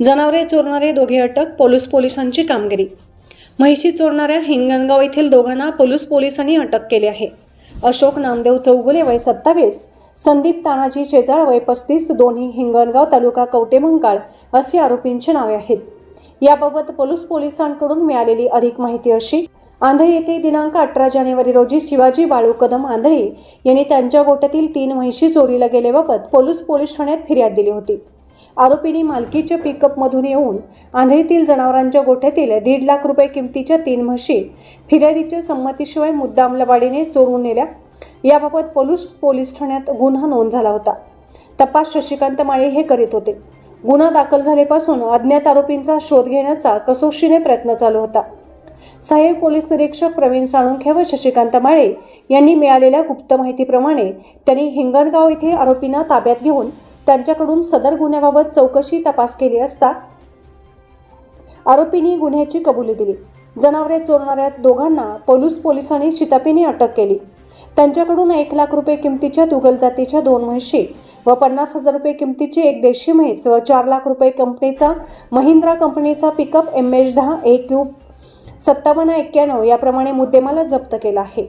जनावरे चोरणारे दोघे अटक पोलीस पोलिसांची कामगिरी. म्हैशी चोरणाऱ्या हिंगणगाव येथील दोघांना पोलीस पोलिसांनी अटक केली आहे. अशोक नामदेव चौगुले वय सत्तावीस संदीप तानाजी शेजाळ वय पस्तीस दोन्ही हिंगणगाव तालुका कवटेमंकाळ अशी आरोपींची नावे आहेत. याबाबत पोलीस पोलिसांकडून मिळालेली अधिक माहिती अशी आंधळी येथे दिनांक अठरा जानेवारी रोजी शिवाजी बाळू कदम आंधळी यांनी त्यांच्या गोट्यातील तीन म्हैशी चोरीला गेल्याबाबत पोलीस पोलीस ठाण्यात फिर्याद दिली होती. आरोपींनी मालकीच्या पिकअपमधून येऊन आंधळीतील जनावरांच्या गोठ्यातील दीड लाख रुपये किमतीच्या तीन म्हशी फिर्यादीच्या संमतीशिवाय मुद्दा अंमलबाडीने चोरून नेल्या. याबाबत पोलीस पोलीस ठाण्यात गुन्हा नोंद झाला होता. तपास शशिकांत माळे हे करीत होते. गुन्हा दाखल झाल्यापासून अज्ञात आरोपींचा शोध घेण्याचा कसोशीने प्रयत्न चालू होता. सहाय्यक पोलीस निरीक्षक प्रवीण साळुंखे व शशिकांत माळे यांनी मिळालेल्या गुप्त माहितीप्रमाणे त्यांनी हिंगणगाव येथे आरोपींना ताब्यात घेऊन त्यांच्याकडून सदर गुन्ह्याबाबत चौकशी तपास केली असता आरोपींनी गुन्ह्याची कबुली दिली. जनावरे चोरणाऱ्या दोघांना पोलीस पोलिसांनी शितापीने अटक केली. त्यांच्याकडून एक लाख रुपये किमतीच्या दुगल जातीच्या दोन म्हशी व पन्नास हजार रुपये किमतीची एक देशी म्हैस व चार लाख रुपये कंपनीचा महिंद्रा कंपनीचा पिकअप एम एच दहा एक क्यू सत्तावन्न एक्क्याण्णव याप्रमाणे मुद्देमाला जप्त केला आहे.